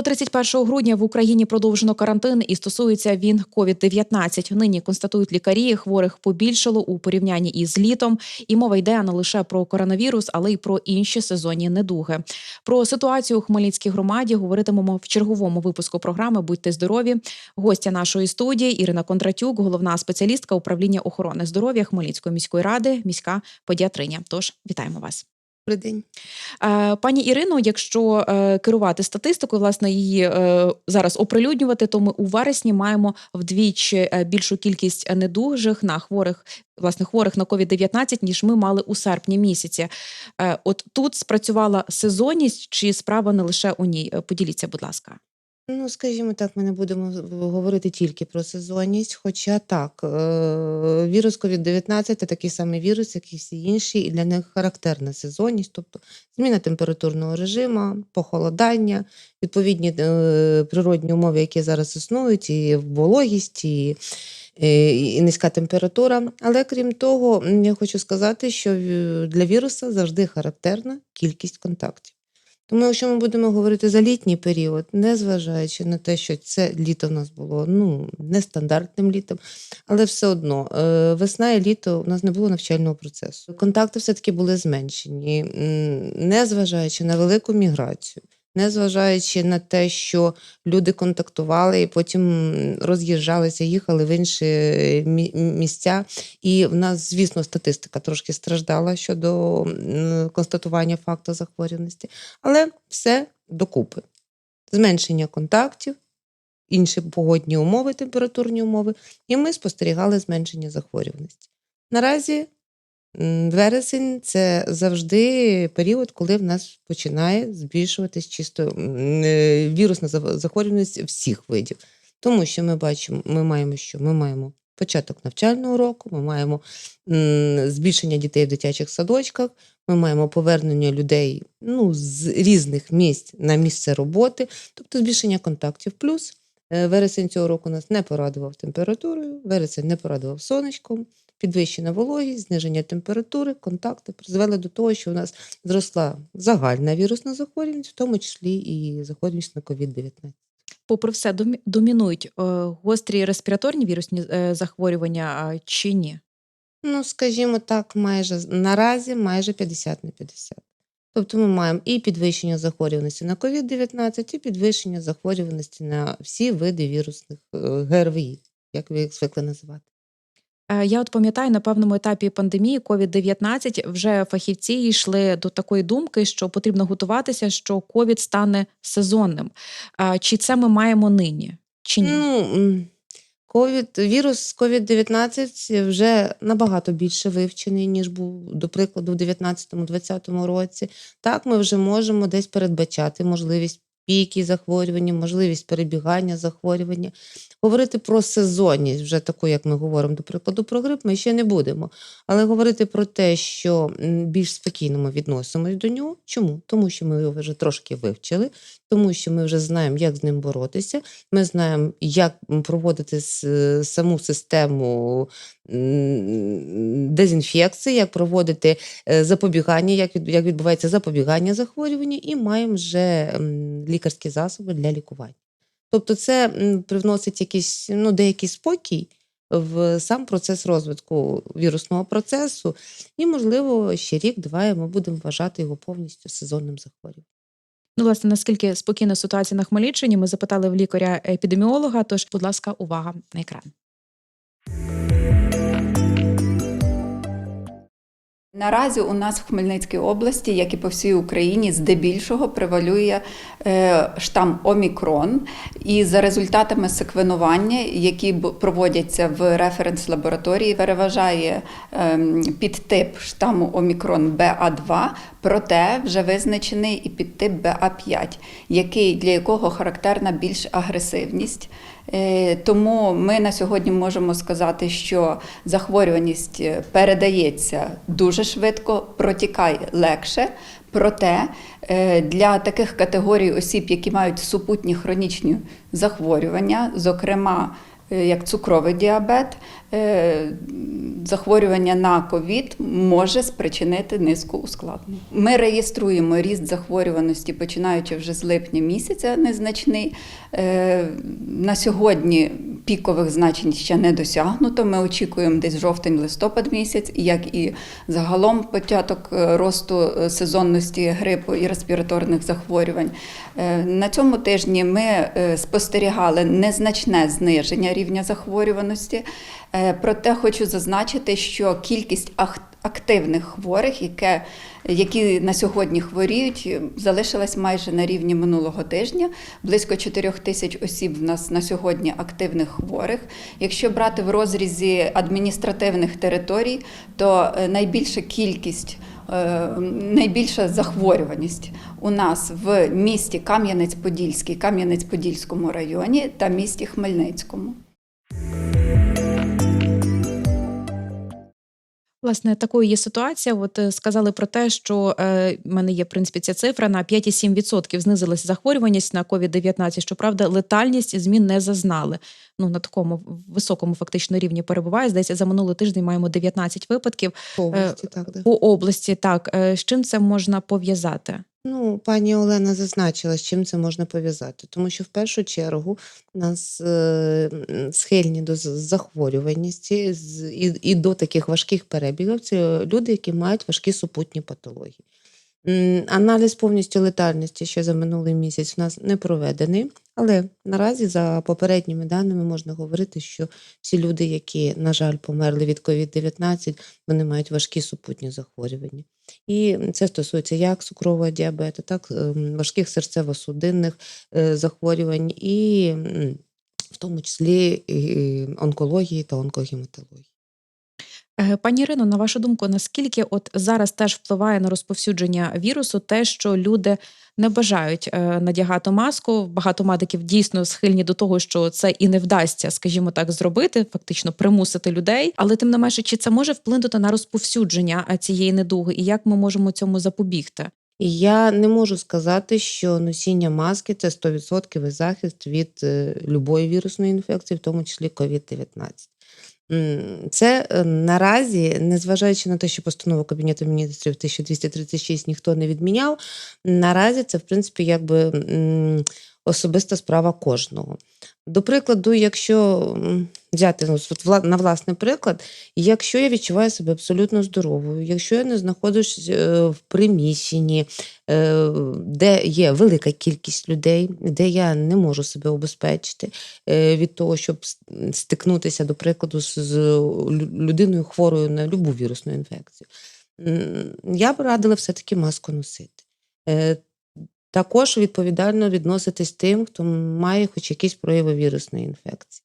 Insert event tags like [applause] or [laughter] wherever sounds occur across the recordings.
До 31 грудня в Україні продовжено карантин і стосується він COVID-19. Нині констатують лікарі, хворих побільшало у порівнянні із літом. І мова йде не лише про коронавірус, але й про інші сезонні недуги. Про ситуацію у Хмельницькій громаді говоритимемо в черговому випуску програми Будьте здорові. Гостя нашої студії Ірина Кондратюк, головна спеціалістка управління охорони здоров'я Хмельницької міської ради, міська педіатриня. Тож вітаємо вас. Добрий день. Пані Ірино, якщо е, керувати статистикою, власне, її е, зараз оприлюднювати, то ми у вересні маємо вдвічі е, більшу кількість недужих на хворих, власне, хворих на COVID-19, ніж ми мали у серпні місяці. От тут спрацювала сезонність, чи справа не лише у ній? Поділіться, будь ласка. Ну, скажімо так, ми не будемо говорити тільки про сезонність, хоча так, е, вірус COVID-19 це такий самий вірус, як і всі інші, і для них характерна сезонність, тобто зміна температурного режиму, похолодання, відповідні е, природні умови, які зараз існують, і вологість, і, е, і низька температура. Але крім того, я хочу сказати, що для віруса завжди характерна кількість контактів. Тому, якщо ми будемо говорити за літній період, незважаючи на те, що це літо в нас було ну, нестандартним літом, але все одно е, весна і літо у нас не було навчального процесу. Контакти все-таки були зменшені, незважаючи на велику міграцію, незважаючи на те, що люди контактували і потім роз'їжджалися, їхали в інші місця. І в нас, звісно, статистика трошки страждала щодо констатування факту захворюваності. Але все докупи. Зменшення контактів, інші погодні умови, температурні умови, і ми спостерігали зменшення захворюваності. Наразі вересень це завжди період, коли в нас починає збільшуватись чисто е, вірусна захворюваність всіх видів. Тому що ми бачимо, ми маємо що? Ми маємо початок навчального року, ми маємо збільшення дітей в дитячих садочках, ми маємо повернення людей ну, з різних місць на місце роботи, тобто збільшення контактів. Плюс е, вересень цього року нас не порадував температурою, вересень не порадував сонечком, підвищена вологість, зниження температури, контакти призвели до того, що у нас зросла загальна вірусна захворюваність, в тому числі і захворюваність на COVID-19. Попри все, домінують е, гострі респіраторні вірусні е, захворювання чи ні? Ну, скажімо так, майже наразі майже 50 на 50. Тобто ми маємо і підвищення захворюваності на COVID-19, і підвищення захворюваності на всі види вірусних е, ГРВІ, як ви їх звикли називати. Е, Я от пам'ятаю, на певному етапі пандемії COVID-19 вже фахівці йшли до такої думки, що потрібно готуватися, що ковід стане сезонним. Чи це ми маємо нині? Чи ні? Ну, COVID, вірус COVID-19 вже набагато більше вивчений, ніж був, до прикладу, в 19-20 році. Так, ми вже можемо десь передбачати можливість піки захворювання, можливість перебігання захворювання. Говорити про сезонність, вже таку, як ми говоримо, до прикладу, про грип, ми ще не будемо. Але говорити про те, що більш спокійно ми відносимось до нього. Чому? Тому що ми його вже трошки вивчили, тому що ми вже знаємо, як з ним боротися. Ми знаємо, як проводити саму систему дезінфекції, як проводити е, запобігання, як, відбувається запобігання захворювання, і маємо вже лікарські засоби для лікування. Тобто, це привносить якийсь ну, деякий спокій в сам процес розвитку вірусного процесу, і, можливо, ще рік-два ми будемо вважати його повністю сезонним захворюванням. Ну, власне, наскільки спокійна ситуація на Хмельниччині, ми запитали в лікаря-епідеміолога. Тож, будь ласка, увага на екран. Наразі у нас в Хмельницькій області, як і по всій Україні, здебільшого превалює е, штам Омікрон. І за результатами секвенування, які проводяться в референс-лабораторії, переважає ем, підтип штаму Омікрон БА2, проте вже визначений і підтип БА5, який, для якого характерна більш агресивність. Е, Тому ми на сьогодні можемо сказати, що захворюваність е, передається дуже швидко, протікає легше. Проте е, для таких категорій осіб, які мають супутні хронічні захворювання, зокрема е, як цукровий діабет, захворювання на ковід може спричинити низку ускладнень. Ми реєструємо ріст захворюваності, починаючи вже з липня місяця, незначний. Е, На сьогодні пікових значень ще не досягнуто. Ми очікуємо десь жовтень-листопад місяць, як і загалом початок е, росту е, сезонності грипу і респіраторних захворювань. Е, На цьому тижні ми е, спостерігали незначне зниження рівня захворюваності. Е, Проте хочу зазначити, що кількість активних хворих, яке, які на сьогодні хворіють, е, залишилась майже на рівні минулого тижня. Близько 4 тисяч осіб в нас на сьогодні активних хворих. Якщо брати в розрізі адміністративних територій, то е, найбільша кількість. е, Найбільша захворюваність у нас в місті Кам'янець-Подільський, Кам'янець-Подільському районі та місті Хмельницькому. Власне, такою є ситуація. От е, сказали про те, що е, в мене є в принципі ця цифра на 5,7% знизилася захворюваність на COVID-19. Щоправда, летальність змін не зазнали. Ну на такому високому фактично рівні перебуває. Здається, за минулий тиждень маємо 19 випадків По області, так, да. по області. Так Е, з чим це можна пов'язати? Ну, пані Олена зазначила, з чим це можна пов'язати, тому що в першу чергу нас е, схильні до захворюваності з- і, і до таких важких перебігів. Це люди, які мають важкі супутні патології. Аналіз повністю летальності ще за минулий місяць у нас не проведений, але наразі за попередніми даними можна говорити, що всі люди, які, на жаль, померли від COVID-19, вони мають важкі супутні захворювання. І це стосується як цукрового діабету, так ем, важких серцево-судинних е, захворювань, і в тому числі онкології та онкогематології. Е, Пані Ірино, на вашу думку, наскільки от зараз теж впливає на розповсюдження вірусу те, що люди не бажають е, надягати маску? Багато медиків дійсно схильні до того, що це і не вдасться, скажімо так, зробити, фактично примусити людей. Але тим не менше, чи це може вплинути на розповсюдження цієї недуги, і як ми можемо цьому запобігти? Я не можу сказати, що носіння маски це 100% захист від е, любої вірусної інфекції, в тому числі COVID-19. Це е, наразі, незважаючи на те, що постанову Кабінету міністрів 1236 ніхто не відміняв, наразі це, в принципі, якби особиста справа кожного. До прикладу, якщо взяти ну, на власний приклад, якщо я відчуваю себе абсолютно здоровою, якщо я не знаходжусь е, в приміщенні, е, де є велика кількість людей, де я не можу себе обезпечити е, від того, щоб стикнутися, до прикладу, з людиною хворою на любу вірусну інфекцію, я б радила все-таки маску носити. Також відповідально відноситись тим, хто має хоч якісь прояви вірусної інфекції.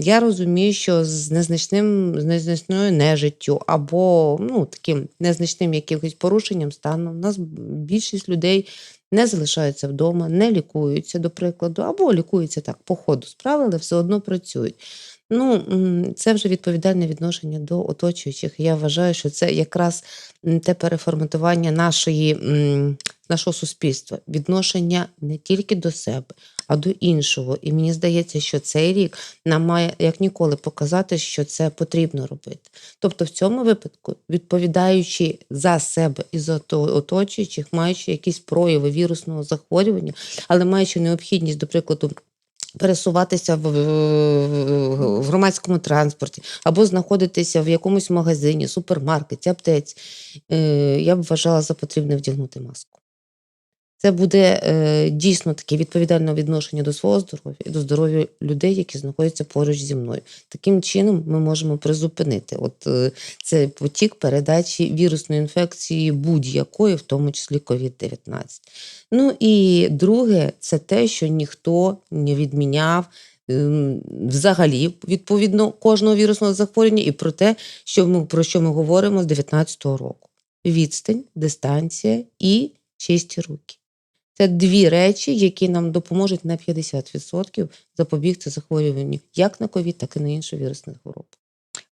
Я розумію, що з незначним з незначною нежиттю або ну, таким незначним якимось порушенням стану, у нас більшість людей не залишаються вдома, не лікуються, до прикладу, або лікуються так по ходу справи, але все одно працюють. Ну, це вже відповідальне відношення до оточуючих. Я вважаю, що це якраз те переформатування нашої, нашого суспільства, відношення не тільки до себе, а до іншого. І мені здається, що цей рік нам має як ніколи показати, що це потрібно робити. Тобто, в цьому випадку, відповідаючи за себе і за оточуючих, маючи якісь прояви вірусного захворювання, але маючи необхідність, до прикладу. Пересуватися в, в, громадському транспорті або знаходитися в якомусь магазині, супермаркеті, аптеці, е, я б вважала за потрібне вдягнути маску. Це буде е, дійсно таке відповідальне відношення до свого здоров'я і до здоров'я людей, які знаходяться поруч зі мною. Таким чином ми можемо призупинити от, е, цей потік передачі вірусної інфекції будь-якої, в тому числі COVID-19. Ну і друге, це те, що ніхто не відміняв. ем, Взагалі, відповідно, кожного вірусного захворювання, і про те, що ми про що ми говоримо з 19-го року: відстань, дистанція і чисті руки. Це дві речі, які нам допоможуть на 50% запобігти захворюванню як на ковід, так і на іншу вірусну хворобу.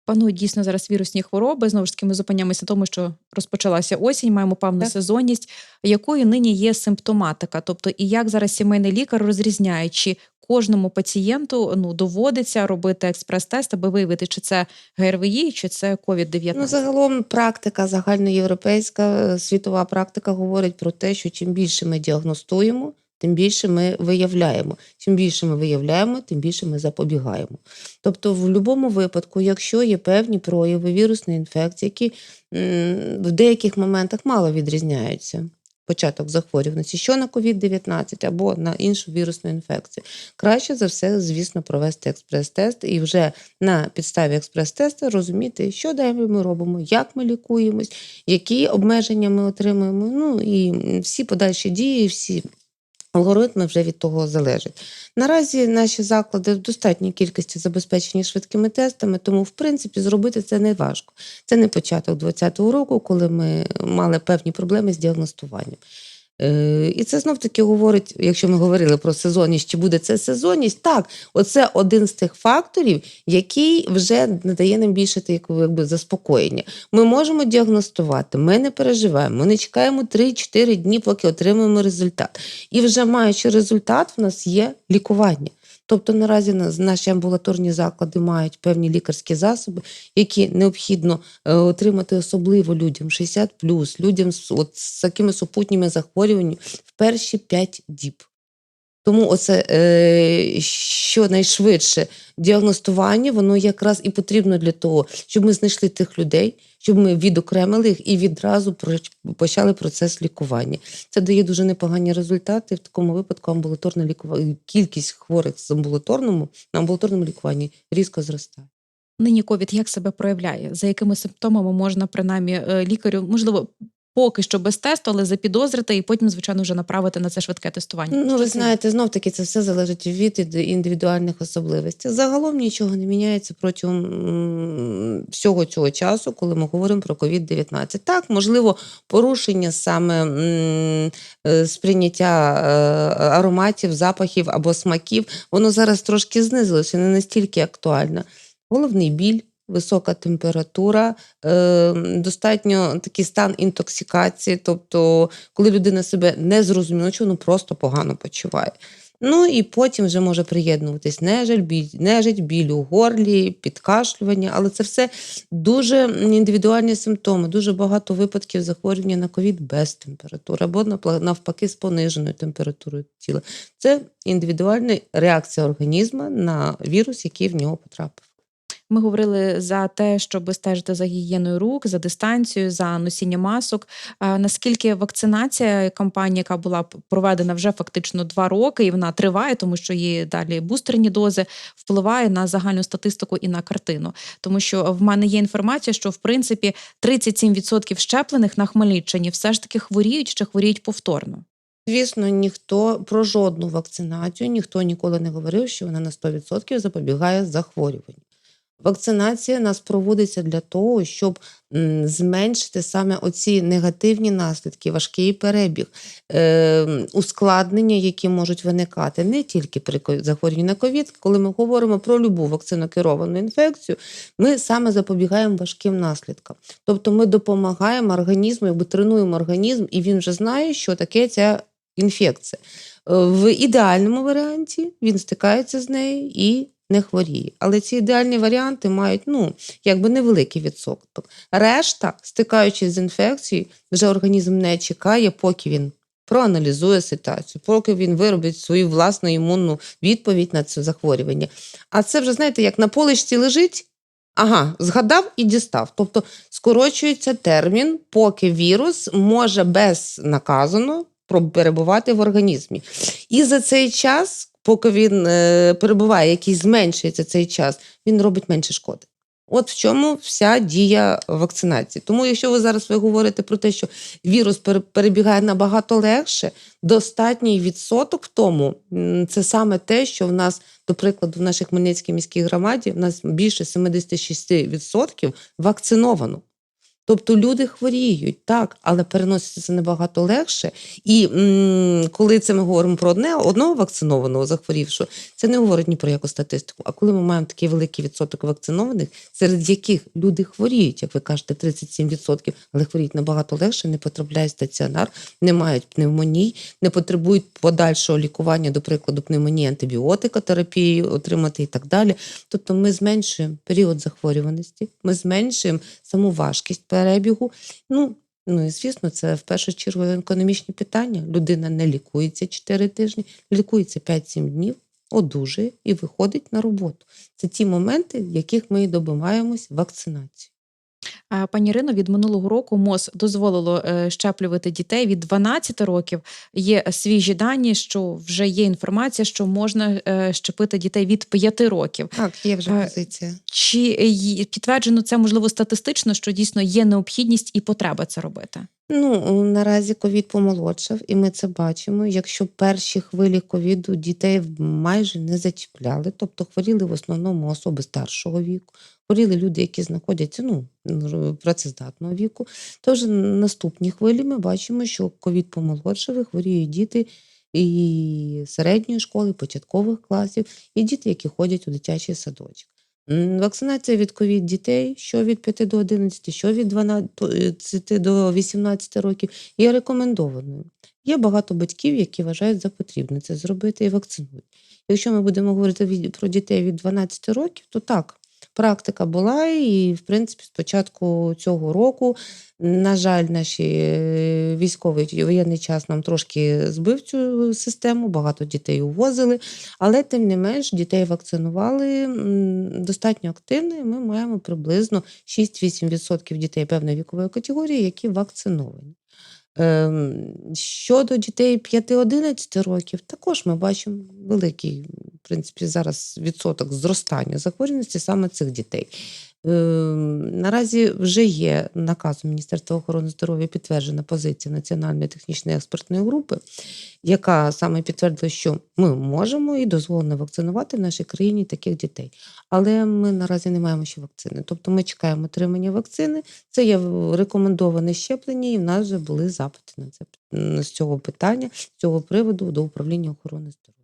Панують дійсно зараз вірусні хвороби. Знову ж таки, ми зупиняємося на тому, що розпочалася осінь, маємо певну Так. сезонність, якою нині є симптоматика. Тобто, і як зараз сімейний лікар розрізняє, чи кожному пацієнту ну доводиться робити експрес-тест, аби виявити, чи це ГРВІ, чи це COVID-19? Ну, загалом практика загальноєвропейська, е, світова практика говорить про те, що чим більше ми діагностуємо, тим більше ми виявляємо. Чим більше ми виявляємо, тим більше ми запобігаємо. Тобто, в будь-якому випадку, якщо є певні прояви вірусної інфекції, які в деяких моментах мало відрізняються. Початок захворюваності, що на COVID-19 або на іншу вірусну інфекцію. Краще за все, звісно, провести експрес-тест і вже на підставі експрес-тесту розуміти, що далі ми робимо, як ми лікуємось, які обмеження ми отримуємо. Ну і всі подальші дії, всі алгоритми вже від того залежать. Наразі наші заклади в достатній кількості забезпечені швидкими тестами, тому, в принципі, зробити це не важко. Це не початок 2020 року, коли ми мали певні проблеми з діагностуванням. Е, І це знов таки говорить, якщо ми говорили про сезонність, чи буде це сезонність, так, оце один з тих факторів, який вже надає нам більше якби заспокоєння. Ми можемо діагностувати, ми не переживаємо, ми не чекаємо 3-4 дні, поки отримаємо результат. І вже маючи результат, в нас є лікування. Тобто наразі наші амбулаторні заклади мають певні лікарські засоби, які необхідно е, отримати особливо людям 60 людям з, от, з такими супутніми захворюваннями в перші 5 діб. Тому оце е, щонайшвидше діагностування, воно якраз і потрібно для того, щоб ми знайшли тих людей, щоб ми відокремили їх і відразу почали процес лікування. Це дає дуже непогані результати. В такому випадку амбулаторне лікування, кількість хворих з амбулаторному на амбулаторному лікуванні різко зростає. Нині ковід як себе проявляє? За якими симптомами можна принаймні е, лікарю, можливо, поки що без тесту, але запідозрити і потім, звичайно, вже направити на це швидке тестування? Ну, ви знаєте, знов таки це все залежить від індивідуальних особливостей. Загалом нічого не міняється протягом всього цього часу, коли ми говоримо про COVID-19. Так, можливо, порушення саме е, сприйняття е, ароматів, запахів або смаків, воно зараз трошки знизилося, не настільки актуально. Головний біль. Висока температура, е, достатньо такий стан інтоксикації, тобто, коли людина себе не зрозуміла, що ну просто погано почуває. Ну і потім вже може приєднуватись нежить, біль, нежить, біль у горлі, підкашлювання, але це все дуже індивідуальні симптоми. Дуже багато випадків захворювання на ковід без температури або навпаки з пониженою температурою тіла. Це індивідуальна реакція організму на вірус, який в нього потрапив. Ми говорили за те, щоб стежити за гігієною рук, за дистанцією, за носінням масок. Наскільки вакцинація кампанія, яка була проведена вже фактично два роки, і вона триває, тому що є далі бустерні дози, впливає на загальну статистику і на картину. Тому що в мене є інформація, що в принципі 37% щеплених на Хмельниччині все ж таки хворіють чи хворіють повторно. Звісно, ніхто про жодну вакцинацію ніхто ніколи не говорив, що вона на 100% запобігає захворюванню. Вакцинація нас проводиться для того, щоб зменшити саме оці негативні наслідки, важкий перебіг, е, ускладнення, які можуть виникати не тільки при захворюванні на ковід. Коли ми говоримо про любу вакцинокеровану інфекцію, ми саме запобігаємо важким наслідкам. Тобто ми допомагаємо організму, якби тренуємо організм, і він вже знає, що таке ця інфекція. Е, В ідеальному варіанті він стикається з нею і не хворіє. Але ці ідеальні варіанти мають ну, якби невеликий відсоток. Решта, стикаючись з інфекцією, вже організм не чекає, поки він проаналізує ситуацію, поки він виробить свою власну імунну відповідь на це захворювання. А це вже, знаєте, як на поличці лежить. Ага, згадав і дістав. Тобто скорочується термін, поки вірус може безнаказано перебувати в організмі. І за цей час, поки він е, перебуває, який зменшується цей час, він робить менше шкоди. От в чому вся дія вакцинації. Тому, якщо ви зараз ви говорите про те, що вірус перебігає набагато легше, достатній відсоток в тому це саме те, що в нас, до прикладу, в нашій Хмельницькій міській громаді в нас більше 76% вакциновано. Тобто люди хворіють, так, але переноситься це набагато легше. І м, коли це ми говоримо про одне, одного вакцинованого захворівшого, це не говорить ні про яку статистику. А коли ми маємо такий великий відсоток вакцинованих, серед яких люди хворіють, як ви кажете, 37%, але хворіють набагато легше, не потрапляють в стаціонар, не мають пневмоній, не потребують подальшого лікування, до прикладу, пневмонії, антибіотикотерапії отримати і так далі. Тобто ми зменшуємо період захворюваності, ми зменшуємо саму важкість перебігу. Ну, ну і звісно, це в першу чергу економічні питання. Людина не лікується 4 тижні, лікується 5-7 днів, одужує і виходить на роботу. Це ті моменти, в яких ми і добиваємось вакцинації. А, Пані Ірино, від минулого року МОЗ дозволило е, щеплювати дітей від 12 років. Є свіжі дані, що вже є інформація, що можна е, щепити дітей від 5 років. Так, є вже Е, позиція. Чи е, підтверджено це можливо статистично, що дійсно є необхідність і потреба це робити? Ну, наразі ковід помолодшав, і ми це бачимо. Якщо перші хвилі ковіду дітей майже не зачіпляли, тобто хворіли в основному особи старшого віку, хворіли люди, які знаходяться ну, працездатного віку, то вже наступні хвилі ми бачимо, що ковід помолодшав, і хворіють діти і середньої школи, початкових класів, і діти, які ходять у дитячий садочок. Вакцинація від ковід дітей, що від 5 до 11, що від 12 до 18 років, є рекомендованою. Є багато батьків, які вважають за потрібне це зробити і вакцинують. Якщо ми будемо говорити про дітей від 12 років, то так, практика була, і, в принципі, з початку цього року, на жаль, наші е, військовий воєнний час нам трошки збив цю систему, багато дітей увозили. Але тим не менш дітей вакцинували достатньо активно, і ми маємо приблизно 6-8% дітей певної вікової категорії, які вакциновані. Ем, Щодо дітей 5-11 років, також ми бачимо великий, в принципі, зараз відсоток зростання захворюваності саме цих дітей. Ем, Наразі вже є наказом Міністерства охорони здоров'я підтверджена позиція Національної технічної експертної групи, яка саме підтвердила, що ми можемо і дозволено вакцинувати в нашій країні таких дітей. Але ми наразі не маємо ще вакцини. Тобто ми чекаємо отримання вакцини. Це є рекомендоване щеплення, і в нас вже були запити на це з цього питання, з цього приводу до управління охорони здоров'я.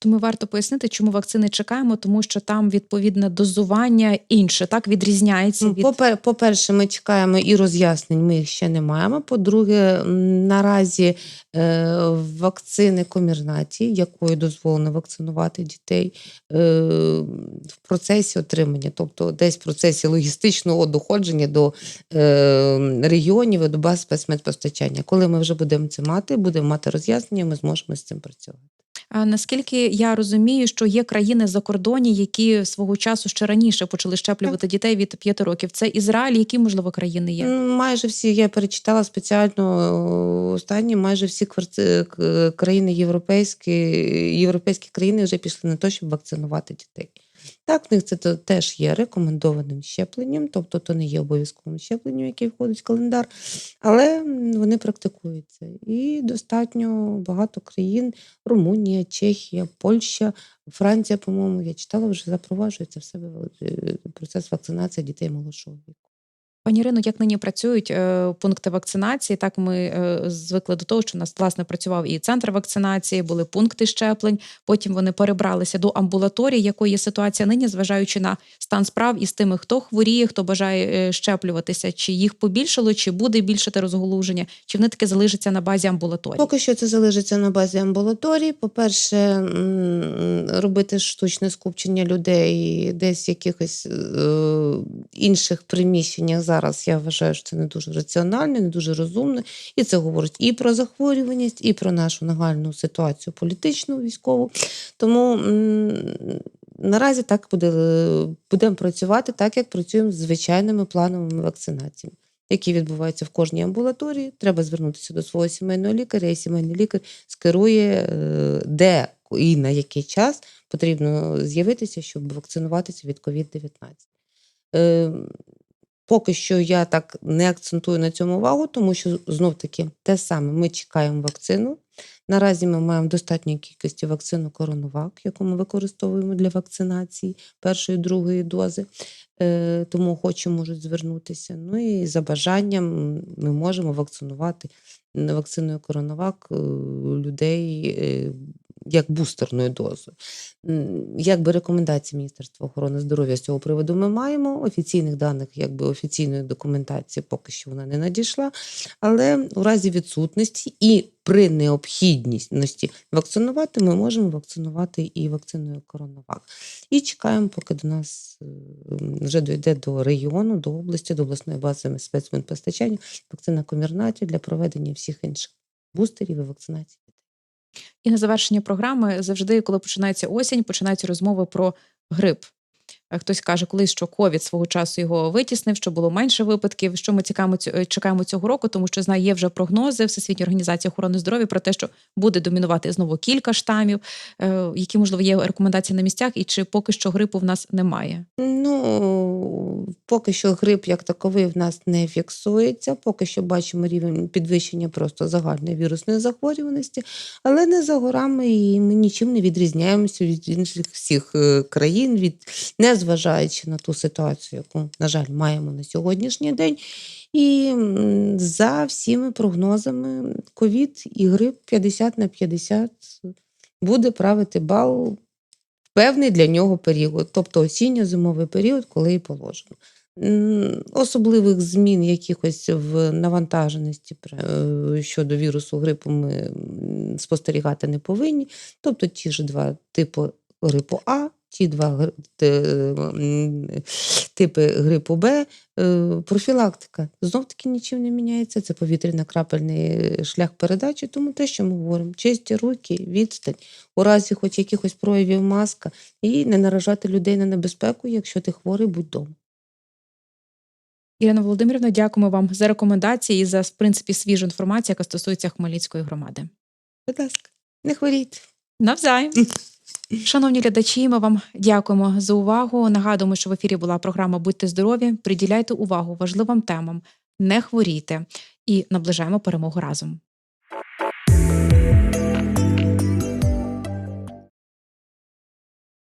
Тому варто пояснити, чому вакцини чекаємо, тому що там відповідне дозування інше, так відрізняється Ну, від По-перше, ми чекаємо і роз'яснень, ми їх ще не маємо. По-друге, наразі е, вакцини комірнаті, якою дозволено вакцинувати дітей е, в процесі отримання, тобто десь в процесі логістичного доходження до е, регіонів і до баз спецмедпостачання. Коли ми вже будемо це мати, будемо мати роз'яснення, ми зможемо з цим працювати. Наскільки я розумію, що є країни за кордоні, які свого часу ще раніше почали щеплювати дітей від 5 років. Це Ізраїль, які можливо країни є? Майже всі я перечитала спеціально останні, майже всі країни європейські, європейські країни вже пішли на те, щоб вакцинувати дітей. Так, в них це теж є рекомендованим щепленням, тобто то не є обов'язковим щепленням, яке входить в календар, але вони практикуються. І достатньо багато країн: Румунія, Чехія, Польща, Франція, по-моєму, я читала, вже запроваджується в себе е, процес вакцинації дітей молодшого віку. Пані Ірино, як нині працюють е, пункти вакцинації? Так ми е, звикли до того, що у нас власне працював і центр вакцинації, були пункти щеплень. Потім вони перебралися до амбулаторії. Якою є ситуація нині, зважаючи на стан справ із тими, хто хворіє, хто бажає е, щеплюватися, чи їх побільшало, чи буде більшати розголуження, чи вони таки залишаться на базі амбулаторії? Поки що це залишиться на базі амбулаторії. По-перше, робити штучне скупчення людей десь якихось е, інших приміщеннях зараз я вважаю, що це не дуже раціонально, не дуже розумно. І це говорить і про захворюваність, і про нашу нагальну ситуацію політичну, військову. Тому наразі так буде, будемо працювати так, як працюємо з звичайними плановими вакцинаціями які відбуваються в кожній амбулаторії. Треба звернутися до свого сімейного лікаря, і сімейний лікар скерує, е, де і на який час потрібно з'явитися, щоб вакцинуватися від COVID-19. Поки що я так не акцентую на цьому увагу, тому що знов таки те саме ми чекаємо вакцину. Наразі ми маємо достатньої кількості вакцину Коронавак, яку ми використовуємо для вакцинації першої другої дози. Е, Тому охочі можуть звернутися. Ну і за бажанням ми можемо вакцинувати вакциною Коронавак е, людей е, як бустерною дозою. Якби рекомендації Міністерства охорони здоров'я з цього приводу ми маємо. Офіційних даних, якби офіційної документації поки що вона не надійшла. Але у разі відсутності і при необхідності вакцинувати ми можемо вакцинувати і вакциною Коронавак. І чекаємо, поки до нас вже дійде до регіону, до області, до обласної бази спецмедпостачання вакцина Комірнаті для проведення всіх інших бустерів і вакцинації. І на завершення програми завжди, коли починається осінь, починаються розмови про грип. Е, Хтось каже, колись що ковід свого часу його витіснив, що було менше випадків. Що ми цікаємо ць- е, чекаємо цього року, тому що знаю, є вже прогнози Всесвітньої організації охорони здоров'я про те, що буде домінувати знову кілька штамів, е, які можливо є рекомендації на місцях, і чи поки що грипу в нас немає. Ну, поки що грип як таковий в нас не фіксується. Поки що бачимо рівень підвищення просто загальної вірусної захворюваності, але не за горами, і ми нічим не відрізняємося від інших всіх країн, від незважаючи на ту ситуацію, яку, на жаль, маємо на сьогоднішній день. І за всіми прогнозами, ковід і грип 50 на 50 буде правити бал певний для нього період, тобто осінньо-зимовий період, коли і положено. Особливих змін якихось в навантаженості е, щодо вірусу грипу ми спостерігати не повинні. Тобто ті ж два типи грипу А, ті два типи грипу Б, е, профілактика знов таки нічим не міняється. Це повітряно-крапельний шлях передачі, тому те, що ми говоримо, чисті руки, відстань, у разі хоч якихось проявів маска, і не наражати людей на небезпеку, якщо ти хворий, будь вдома. Ірина Володимирівна, дякуємо вам за рекомендації і за в принципі свіжу інформацію, яка стосується Хмельницької громади. Будь ласка, не хворійте. Навзаєм. [laughs] Шановні глядачі, ми вам дякуємо за увагу. Нагадуємо, що в ефірі була програма Будьте здорові. Приділяйте увагу важливим темам, не хворійте і наближаємо перемогу разом.